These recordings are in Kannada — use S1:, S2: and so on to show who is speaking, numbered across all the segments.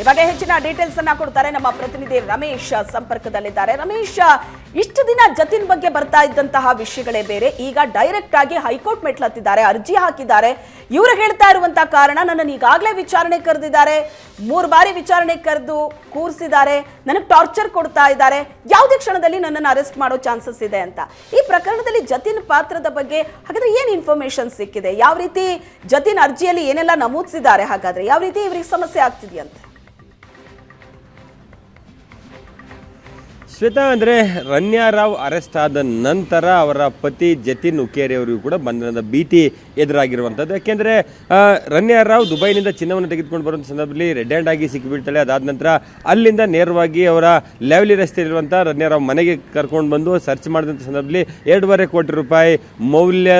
S1: ಈ ಬಗ್ಗೆ ಹೆಚ್ಚಿನ ಡೀಟೇಲ್ಸ್ ಅನ್ನ ಕೊಡ್ತಾರೆ ನಮ್ಮ ಪ್ರತಿನಿಧಿ ರಮೇಶ್ ಸಂಪರ್ಕದಲ್ಲಿದ್ದಾರೆ. ರಮೇಶ್, ಇಷ್ಟು ದಿನ ಜತಿನ್ ಬಗ್ಗೆ ಬರ್ತಾ ಇದ್ದಂತಹ ವಿಷಯಗಳೇ ಬೇರೆ. ಈಗ ಡೈರೆಕ್ಟ್ ಆಗಿ ಹೈಕೋರ್ಟ್ ಮೆಟ್ಲತ್ತಿದ್ದಾರೆ, ಅರ್ಜಿ ಹಾಕಿದ್ದಾರೆ. ಇವರು ಹೇಳ್ತಾ ಇರುವಂತಹ ಕಾರಣ ನನ್ನನ್ನು ಈಗಾಗಲೇ ವಿಚಾರಣೆ ಕರೆದಿದ್ದಾರೆ. ಮೂರು ಬಾರಿ ವಿಚಾರಣೆ ಕರೆದು ಕೂರಿಸಿದ್ದಾರೆ. ನನಗೆ ಟಾರ್ಚರ್ ಕೊಡ್ತಾ ಇದ್ದಾರೆ. ಯಾವುದೇ ಕ್ಷಣದಲ್ಲಿ ನನ್ನನ್ನು ಅರೆಸ್ಟ್ ಮಾಡೋ ಚಾನ್ಸಸ್ ಇದೆ ಅಂತ. ಈ ಪ್ರಕರಣದಲ್ಲಿ ಜತಿನ್ ಪಾತ್ರದ ಬಗ್ಗೆ ಹಾಗಾದ್ರೆ ಏನು ಇನ್ಫಾರ್ಮೇಶನ್ ಸಿಕ್ಕಿದೆ? ಯಾವ ರೀತಿ ಜತಿನ್ ಅರ್ಜಿಯಲ್ಲಿ ಏನೆಲ್ಲ ನಮೂದಿಸಿದ್ದಾರೆ ಹಾಗಾದ್ರೆ? ಯಾವ ರೀತಿ ಇವರಿಗೆ ಸಮಸ್ಯೆ ಆಗ್ತಿದೆಯಂತೆ?
S2: ಶ್ವೇತಾ, ಅಂದರೆ ರನ್ಯಾರಾವ್ ಅರೆಸ್ಟ್ ಆದ ನಂತರ ಅವರ ಪತಿ ಜತಿನ್ ಉಕೇರಿ ಅವರಿಗೂ ಕೂಡ ಬಂಧನದ ಭೀತಿ ಎದುರಾಗಿರುವಂಥದ್ದು. ಯಾಕೆಂದರೆ ರನ್ಯಾರಾವ್ ದುಬೈನಿಂದ ಚಿನ್ನವನ್ನು ತೆಗೆದುಕೊಂಡು ಬರುವಂಥ ಸಂದರ್ಭದಲ್ಲಿ ರೆಡ್ ಹ್ಯಾಂಡ್ ಆಗಿ ಸಿಕ್ಕಿಬೀಳ್ತಾಳೆ ಅದಾದ ನಂತರ ಅಲ್ಲಿಂದ ನೇರವಾಗಿ ಅವರ ಲೆವಲಿ ರಸ್ತೆಯಲ್ಲಿರುವಂಥ ರನ್ಯಾರಾವ್ ಮನೆಗೆ ಕರ್ಕೊಂಡು ಬಂದು ಸರ್ಚ್ ಮಾಡಿದಂಥ ಸಂದರ್ಭದಲ್ಲಿ ಎರಡೂವರೆ ಕೋಟಿ ರೂಪಾಯಿ ಮೌಲ್ಯ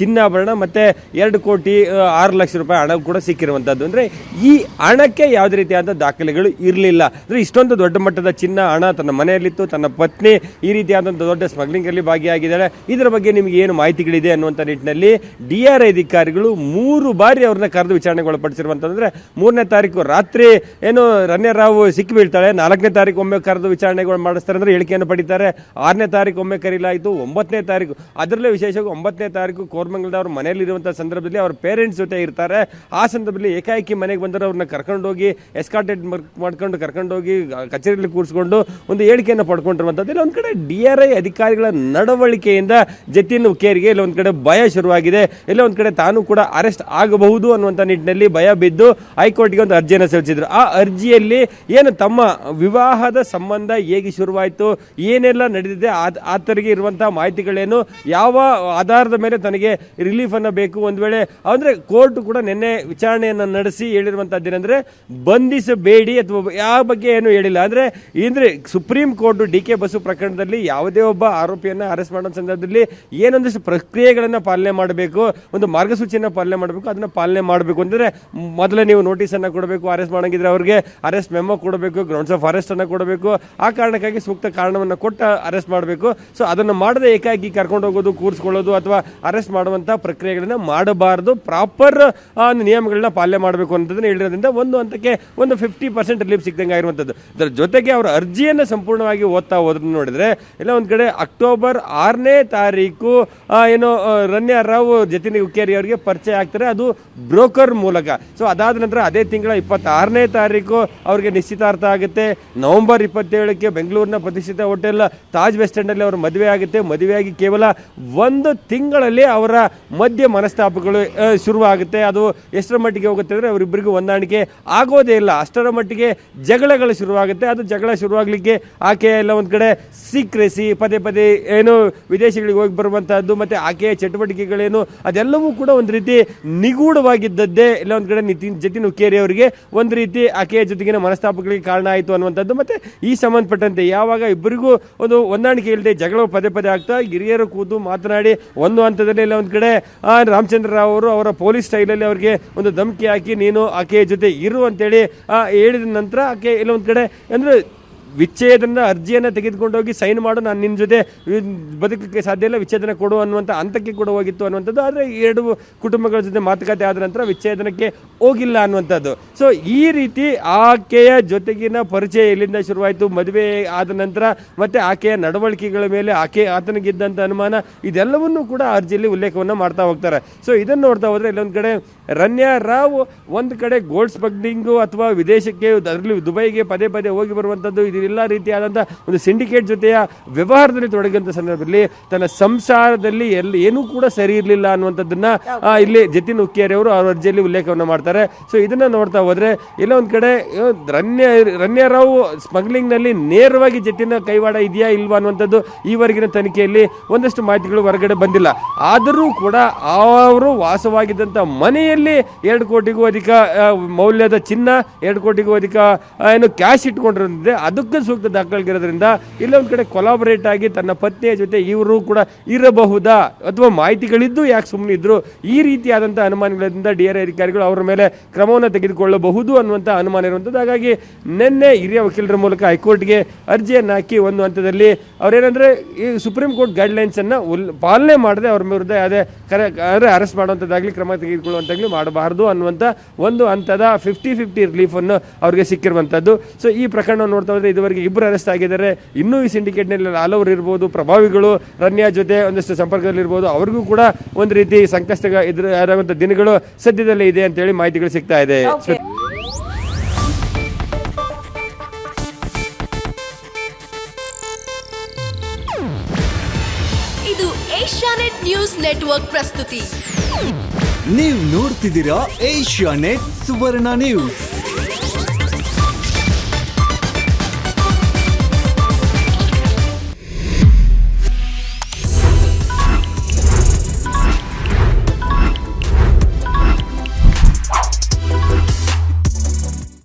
S2: ಚಿನ್ನಾಭರಣ ಮತ್ತು ಎರಡು ಕೋಟಿ ಆರು ಲಕ್ಷ ರೂಪಾಯಿ ಹಣ ಕೂಡ ಸಿಕ್ಕಿರುವಂಥದ್ದು. ಅಂದರೆ ಈ ಹಣಕ್ಕೆ ಯಾವುದೇ ರೀತಿಯಾದ ದಾಖಲೆಗಳು ಇರಲಿಲ್ಲ. ಅಂದರೆ ಇಷ್ಟೊಂದು ದೊಡ್ಡ ಮಟ್ಟದ ಚಿನ್ನ, ಹಣ ತನ್ನ ಮನೆಯಲ್ಲಿತ್ತು ತನ್ನ ಪತ್ನಿ ಈ ರೀತಿಯಾದಂಥ ದೊಡ್ಡ ಸ್ಮಗ್ಲಿಂಗಲ್ಲಿ ಭಾಗಿಯಾಗಿದ್ದಾಳೆ. ಇದರ ಬಗ್ಗೆ ನಿಮಗೆ ಏನು ಮಾಹಿತಿಗಳಿದೆ ಅನ್ನುವಂಥ ನಿಟ್ಟಿನಲ್ಲಿ ಡಿ ಆರ್ ಐ ಅಧಿಕಾರಿಗಳು ಮೂರು ಬಾರಿ ಅವ್ರನ್ನ ಕರೆದು ವಿಚಾರಣೆಗೆ ಒಳಪಡಿಸಿರುವಂತಂದ್ರೆ ಮೂರನೇ ತಾರೀಕು ರಾತ್ರಿ ಏನು ರನ್ಯರಾವ್ ಸಿಕ್ಕಿ ಬೀಳ್ತಾಳೆ ನಾಲ್ಕನೇ ತಾರೀಕು ಒಮ್ಮೆ ಕರೆದು ವಿಚಾರಣೆಗಳು ಮಾಡಿಸ್ತಾರೆ ಅಂದ್ರೆ ಹೇಳಿಕೆಯನ್ನು ಪಡಿತಾರೆ. ಆರನೇ ತಾರೀಕು ಒಮ್ಮೆ ಕರೀಲಾಯಿತು, ಒಂಬತ್ತನೇ ತಾರೀಕು ಅದರಲ್ಲೇ ವಿಶೇಷವಾಗಿ ಒಂಬತ್ತನೇ ತಾರೀಕು ಕೋರ್ಮಂಗಲದವ್ರ ಮನೆಯಲ್ಲಿರುವಂಥ ಸಂದರ್ಭದಲ್ಲಿ ಅವ್ರ ಪೇರೆಂಟ್ಸ್ ಜೊತೆ ಇರ್ತಾರೆ. ಆ ಸಂದರ್ಭದಲ್ಲಿ ಏಕಾಏಕಿ ಮನೆಗೆ ಬಂದರೆ ಅವ್ರನ್ನ ಕರ್ಕೊಂಡೋಗಿ ಎಸ್ಕಾಟೆಡ್ ಮಾಡ್ಕೊಂಡು ಕರ್ಕೊಂಡೋಗಿ, ಕಚೇರಿಯಲ್ಲಿ ಕೂರಿಸ್ಕೊಂಡು ಒಂದು ಹೇಳಿಕೆಯನ್ನು ಪಡ್ಕೊಂಡಿರುವಂಥದ್ದು. ಇಲ್ಲ ಒಂದು ಕಡೆ ಡಿ ಆರ್ ಐ ಅಧಿಕಾರಿಗಳ ನಡವಳಿಕೆಯಿಂದ ಜತಿನ್ ಕೇರಿಗೆ ಇಲ್ಲ ಒಂದು ಕಡೆ ಭಯ ಶುರುವಾಗಿದೆ. ಇಲ್ಲ ಒಂದು ಕಡೆ ತಾನು ಕೂಡ ಅರೆಸ್ಟ್ ಆಗಬಹುದು ಅನ್ನುವಂಥ ನಿಟ್ಟಿನಲ್ಲಿ ಭಯ ಬಿದ್ದು ಹೈಕೋರ್ಟ್ಗೆ ಒಂದು ಅರ್ಜಿಯನ್ನು ಸಲ್ಲಿಸಿದ್ರು. ಆ ಅರ್ಜಿಯಲ್ಲಿ ಏನು ತಮ್ಮ ವಿವಾಹದ ಸಂಬಂಧ ಹೇಗೆ ಶುರುವಾಯಿತು, ಏನೆಲ್ಲ ನಡೆದಿದೆ ಆತರಿಗೆ ಇರುವಂತಹ ಮಾಹಿತಿಗಳೇನು, ಯಾವ ಆಧಾರದ ಮೇಲೆ ತನಗೆ ರಿಲೀಫ್ ಅನ್ನ ಬೇಕು ಒಂದು ವೇಳೆ, ಅಂದ್ರೆ ಕೋರ್ಟ್ ಕೂಡ ನಿನ್ನೆ ವಿಚಾರಣೆಯನ್ನು ನಡೆಸಿ ಹೇಳಿರುವಂತದ್ದೇನೆಂದ್ರೆ ಬಂಧಿಸಬೇಡಿ ಅಥವಾ ಯಾವ ಬಗ್ಗೆ ಏನು ಹೇಳಿಲ್ಲ. ಅಂದ್ರೆ, ಇಂದ್ರೆ Supreme Court D K Basu ಪ್ರಕರಣದಲ್ಲಿ ಯಾವುದೇ ಒಬ್ಬ ಆರೋಪಿಯನ್ನ ಅರೆಸ್ಟ್ ಮಾಡೋ ಸಂದರ್ಭದಲ್ಲಿ ಏನೊಂದಿಷ್ಟು ಪ್ರಕ್ರಿಯೆಗಳನ್ನ ಪಾಲನೆ ಮಾಡಬೇಕು, ಒಂದು ಮಾರ್ಗಸೂಚಿಯನ್ನ ಪಾಲನೆ ಮಾಡಬೇಕು, ಅದನ್ನ ಪಾಲನೆ ಮಾಡಬೇಕು ಅಂದ್ರೆ ಮೊದಲೇ ನೀವು ನೋಟಿಸ್ ಅನ್ನ ಕೊಡಬೇಕು ಅರೆಸ್ಟ್ ಮಾಡಂಗಿದ್ರೆ ಅವ್ರಿಗೆ ಅರೆಸ್ಟ್ ಮೆಮೊ ಕೊಡಬೇಕು ಗ್ರೌಂಡ್ಸ್ ಆಫ್ ಅರೆಸ್ಟ್ ಅನ್ನ ಕೊಡಬೇಕು, ಆ ಕಾರಣಕ್ಕಾಗಿ ಸೂಕ್ತ ಕಾರಣವನ್ನು ಕೊಟ್ಟ ಅರೆಸ್ಟ್ ಮಾಡಬೇಕು. ಸೊ ಅದನ್ನು ಮಾಡದೆ ಏಕಾಗಿ ಕರ್ಕೊಂಡು ಹೋಗೋದು, ಕೂರಿಸ್ಕೊಳ್ಳೋದು ಅಥವಾ ಅರೆಸ್ಟ್ ಮಾಡುವಂಥ ಪ್ರಕ್ರಿಯೆಗಳನ್ನ ಮಾಡಬಾರದು. ಪ್ರಾಪರ್ ನಿಯಮಗಳನ್ನ ಪಾಲನೆ ಮಾಡಬೇಕು ಅಂತಂದ್ರೆ ಹೇಳಿರೋದ್ರಿಂದ ಒಂದು ಹಂತಕ್ಕೆ ಒಂದು ಫಿಫ್ಟಿ ಪರ್ಸೆಂಟ್ ರಿಲೀಫ್ ಸಿಗ್ದಂಗೆ ಆಗಿರುವಂಥದ್ದು ಅದರ ಜೊತೆಗೆ ಅವರ ಅರ್ಜಿಯನ್ನು ಸಂಪೂರ್ಣವಾಗಿ ಓದ್ತಾ ಹೋದ್ರು ನೋಡಿದ್ರೆ, ಇಲ್ಲ ಒಂದು ಕಡೆ ಅಕ್ಟೋಬರ್ ಆರನೇ ತಾರೀಕು ಏನು ರನ್ಯಾ ರಾವ್ ಜತಿನ್ ಉಕ್ಕೇರಿ ಅವರಿಗೆ ಪರಿಚಯ ಆಗ್ತಾರೆ. ಅದು ಬ್ರೋಕರ್ ಮೂಲಕ. ಸೊ ಅದಾದ ನಂತರ ಅದೇ ತಿಂಗಳ ಇಪ್ಪತ್ತಾರನೇ ತಾರೀಕು ಅವರಿಗೆ ನಿಶ್ಚಿತಾರ್ಥ ಆಗುತ್ತೆ. ನವೆಂಬರ್ ಇಪ್ಪತ್ತೇಳಕ್ಕೆ ಬೆಂಗಳೂರಿನ ಪ್ರತಿಷ್ಠಿತ ಹೋಟೆಲ್ ತಾಜ್ ವೆಸ್ಟ್ ಅಲ್ಲಿ ಅವರ ಮದುವೆ ಆಗುತ್ತೆ. ಮದುವೆಯಾಗಿ ಕೇವಲ ಒಂದು ತಿಂಗಳಲ್ಲಿ ಅವರ ಮಧ್ಯ ಮನಸ್ತಾಪಗಳು ಶುರುವಾಗುತ್ತೆ. ಅದು ಎಷ್ಟರ ಮಟ್ಟಿಗೆ ಹೋಗುತ್ತೆ ಅಂದರೆ ಅವರಿಬ್ಬರಿಗೂ ಹೊಂದಾಣಿಕೆ ಆಗೋದೇ ಇಲ್ಲ. ಅಷ್ಟರ ಮಟ್ಟಿಗೆ ಜಗಳಗಳು ಶುರುವಾಗುತ್ತೆ. ಅದು ಜಗಳ ಶುರುವಾಗಲಿಕ್ಕೆ ಆಕೆ ಎಲ್ಲ ಒಂದು ಕಡೆ ಸೀಕ್ರೆಸಿ, ಪದೇ ಪದೇ ಏನು ವಿದೇಶಗಳಿಗೆ ಹೋಗಿ ಬರುವಂತಹದ್ದು, ಮತ್ತೆ ಆಕೆಯ ಚಟುವಟಿಕೆಗಳೇನು, ಅದೆಲ್ಲವೂ ಕೂಡ ಒಂದು ರೀತಿ ನಿಗೂಢವಾಗಿದ್ದದ್ದೇ ಇಲ್ಲ ಒಂದು ಕಡೆ ನಿತಿನ್ ಜತಿನ್ ಉಕ್ಕೇರಿ ಅವರಿಗೆ ಒಂದು ರೀತಿ ಆಕೆಯ ಜೊತೆಗಿನ ಮನಸ್ತಾಪಗಳಿಗೆ ಕಾರಣ ಆಯಿತು ಅನ್ನುವಂಥದ್ದು. ಮತ್ತೆ ಈ ಸಂಬಂಧಪಟ್ಟಂತೆ ಯಾವಾಗ ಇಬ್ಬರಿಗೂ ಒಂದು ಹೊಂದಾಣಿಕೆ ಇಲ್ಲದೆ ಜಗಳ ಪದೇ ಪದೇ ಆಗ್ತಾ, ಹಿರಿಯರು ಕೂತು ಮಾತನಾಡಿ, ಒಂದು ಹಂತದಲ್ಲಿ ಇಲ್ಲ ಒಂದು ಕಡೆ ರಾಮಚಂದ್ರ ರಾವ್ ಅವರು ಅವರ ಪೊಲೀಸ್ ಸ್ಟೈಲಲ್ಲಿ ಅವರಿಗೆ ಒಂದು ಧಮಕಿ ಹಾಕಿ, ನೀನು ಆಕೆಯ ಜೊತೆ ಇರು ಅಂತೇಳಿ ಹೇಳಿದ ನಂತರ ಆಕೆ ಇಲ್ಲ ಒಂದು ಕಡೆ, ಅಂದ್ರೆ ವಿಚ್ಛೇದನ ಅರ್ಜಿಯನ್ನು ತೆಗೆದುಕೊಂಡೋಗಿ ಸೈನ್ ಮಾಡು, ನಾನು ನಿನ್ನ ಜೊತೆ ಬದುಕಕ್ಕೆ ಸಾಧ್ಯ ಇಲ್ಲ, ವಿಚ್ಛೇದನ ಕೊಡು ಅನ್ನುವಂಥ ಹಂತಕ್ಕೆ ಕೂಡ ಹೋಗಿತ್ತು ಅನ್ನುವಂಥದ್ದು. ಆದರೆ ಎರಡು ಕುಟುಂಬಗಳ ಜೊತೆ ಮಾತುಕತೆ ಆದ ನಂತರ ವಿಚ್ಛೇದನಕ್ಕೆ ಹೋಗಿಲ್ಲ ಅನ್ನುವಂಥದ್ದು. ಸೊ ಈ ರೀತಿ ಆಕೆಯ ಜೊತೆಗಿನ ಪರಿಚಯ ಎಲ್ಲಿಂದ ಶುರುವಾಯಿತು, ಮದುವೆ ಆದ ನಂತರ ಮತ್ತು ಆಕೆಯ ನಡವಳಿಕೆಗಳ ಮೇಲೆ ಆಕೆ ಆತನಿಗಿದ್ದಂಥ ಅನುಮಾನ, ಇದೆಲ್ಲವನ್ನೂ ಕೂಡ ಅರ್ಜಿಯಲ್ಲಿ ಉಲ್ಲೇಖವನ್ನು ಮಾಡ್ತಾ ಹೋಗ್ತಾರೆ. ಸೊ ಇದನ್ನು ನೋಡ್ತಾ ಹೋದರೆ ಇಲ್ಲೊಂದು ಕಡೆ ರನ್ಯಾ ರಾವ್, ಒಂದು ಕಡೆ ಗೋಲ್ಡ್ ಸ್ಮಗ್ಲಿಂಗು ಅಥವಾ ವಿದೇಶಕ್ಕೆ ಅದರಲ್ಲಿ ದುಬೈಗೆ ಪದೇ ಪದೇ ಹೋಗಿ ಬರುವಂಥದ್ದು ಇದೆಲ್ಲ ರೀತಿಯಾದಂಥ ಒಂದು ಸಿಂಡಿಕೇಟ್ ಜೊತೆಯ ವ್ಯವಹಾರದಲ್ಲಿ ತೊಡಗಿದಂಥ ಸಂದರ್ಭದಲ್ಲಿ ತನ್ನ ಸಂಸಾರದಲ್ಲಿ ಎಲ್ಲಿ ಏನೂ ಕೂಡ ಸರಿ ಇರಲಿಲ್ಲ ಅನ್ನುವಂಥದ್ದನ್ನು ಇಲ್ಲಿ ಜತಿನ್ ಅವರು ಅವ್ರ ಅರ್ಜಿಯಲ್ಲಿ ಉಲ್ಲೇಖವನ್ನು ಮಾಡ್ತಾರೆ. ಸೊ ಇದನ್ನ ನೋಡ್ತಾ ಹೋದರೆ, ಎಲ್ಲ ಒಂದು ಕಡೆ ರನ್ಯ ರನ್ಯರಾವ್ ಸ್ಮಗ್ಲಿಂಗ್ನಲ್ಲಿ ನೇರವಾಗಿ ಜತಿನ ಕೈವಾಡ ಇದೆಯಾ ಇಲ್ವಾ ಅನ್ನುವಂಥದ್ದು ಈವರೆಗಿನ ತನಿಖೆಯಲ್ಲಿ ಒಂದಷ್ಟು ಮಾಹಿತಿಗಳು ಹೊರಗಡೆ ಬಂದಿಲ್ಲ. ಆದರೂ ಕೂಡ ಅವರು ವಾಸವಾಗಿದ್ದಂಥ ಮನೆಯಲ್ಲಿ ಎರಡು ಕೋಟಿಗೂ ಅಧಿಕ ಮೌಲ್ಯದ ಚಿನ್ನ, ಎರಡು ಕೋಟಿಗೂ ಅಧಿಕ ಏನು ಕ್ಯಾಶ್ ಇಟ್ಕೊಂಡಿರೋದಿದೆ ಅದು ಪಕ್ಕದ ಸೂಕ್ತ ದಾಖಲೆಗಿರೋದ್ರಿಂದ ಇಲ್ಲೊಂದು ಕಡೆ ಕೊಲಾಬರೇಟ್ ಆಗಿ ತನ್ನ ಪತ್ನಿಯ ಜೊತೆ ಇವರು ಕೂಡ ಇರಬಹುದಾ ಅಥವಾ ಮಾಹಿತಿಗಳಿದ್ದು ಯಾಕೆ ಸುಮ್ಮನೆ ಇದ್ರು? ಈ ರೀತಿಯಾದಂಥ ಅನುಮಾನಗಳಿಂದ ಡಿ ಆರ್ ಅಧಿಕಾರಿಗಳು ಅವರ ಮೇಲೆ ಕ್ರಮವನ್ನು ತೆಗೆದುಕೊಳ್ಳಬಹುದು ಅನ್ನುವಂಥ ಅನುಮಾನ ಇರುವಂಥದ್ದು. ಹಾಗಾಗಿ ನಿನ್ನೆ ಹಿರಿಯ ವಕೀಲರ ಮೂಲಕ ಹೈಕೋರ್ಟ್ಗೆ ಅರ್ಜಿಯನ್ನು ಹಾಕಿ ಒಂದು ಹಂತದಲ್ಲಿ ಅವರೇನಂದ್ರೆ ಈ ಸುಪ್ರೀಂ ಕೋರ್ಟ್ ಗೈಡ್ಲೈನ್ಸನ್ನು ಉಲ್ ಪಾಲನೆ ಮಾಡದೆ ಅವ್ರ ವಿರುದ್ಧ ಯಾವುದೇ ಕರೆ ಅಂದರೆ ಅರೆಸ್ಟ್ ಮಾಡುವಂಥದ್ದಾಗಲಿ ಕ್ರಮ ತೆಗೆದುಕೊಳ್ಳುವಂತಾಗ್ಲಿ ಮಾಡಬಾರದು ಅನ್ನುವಂಥ ಒಂದು ಹಂತದ ಫಿಫ್ಟಿ ಫಿಫ್ಟಿ ರಿಲೀಫನ್ನು ಅವ್ರಿಗೆ ಸಿಕ್ಕಿರುವಂಥದ್ದು. ಸೊ ಈ ಪ್ರಕರಣ ನೋಡ್ತಾ ಹೋದ್ರೆ ಇದುವರೆಗೆ ಇಬ್ಬರು ಅರೆಸ್ಟ್ ಆಗಿದ್ದಾರೆ. ಇನ್ನೂ ಈ ಸಿಂಡಿಕೇಟ್ನಲ್ಲಿ ಹಲವರು ಇರ್ಬೋದು ಪ್ರಭಾವಿಗಳು ರನ್ಯಾ ಜೊತೆ ಒಂದಷ್ಟು ಸಂಪರ್ಕದಲ್ಲಿರ್ಬೋದು ಅವ್ರಿಗೂ ಕೂಡ ಒಂದು ರೀತಿ ಸಂಕಷ್ಟ ಎದುರಾಗುವಂಥ ದಿನಗಳು ಸದ್ಯದಲ್ಲೇ ಇದೆ ಅಂತೇಳಿ ಮಾಹಿತಿಗಳು ಸಿಗ್ತಾ
S3: ಇದೆ. ಏಷ್ಯಾನೆಟ್ ನ್ಯೂಸ್ ನೆಟ್ವರ್ಕ್ ಪ್ರಸ್ತುತಿ.
S4: ನೀವು ನೋಡ್ತಿದ್ದೀರಾ ಏಷ್ಯಾ ನೆಟ್ ಸುವರ್ಣ ನ್ಯೂಸ್.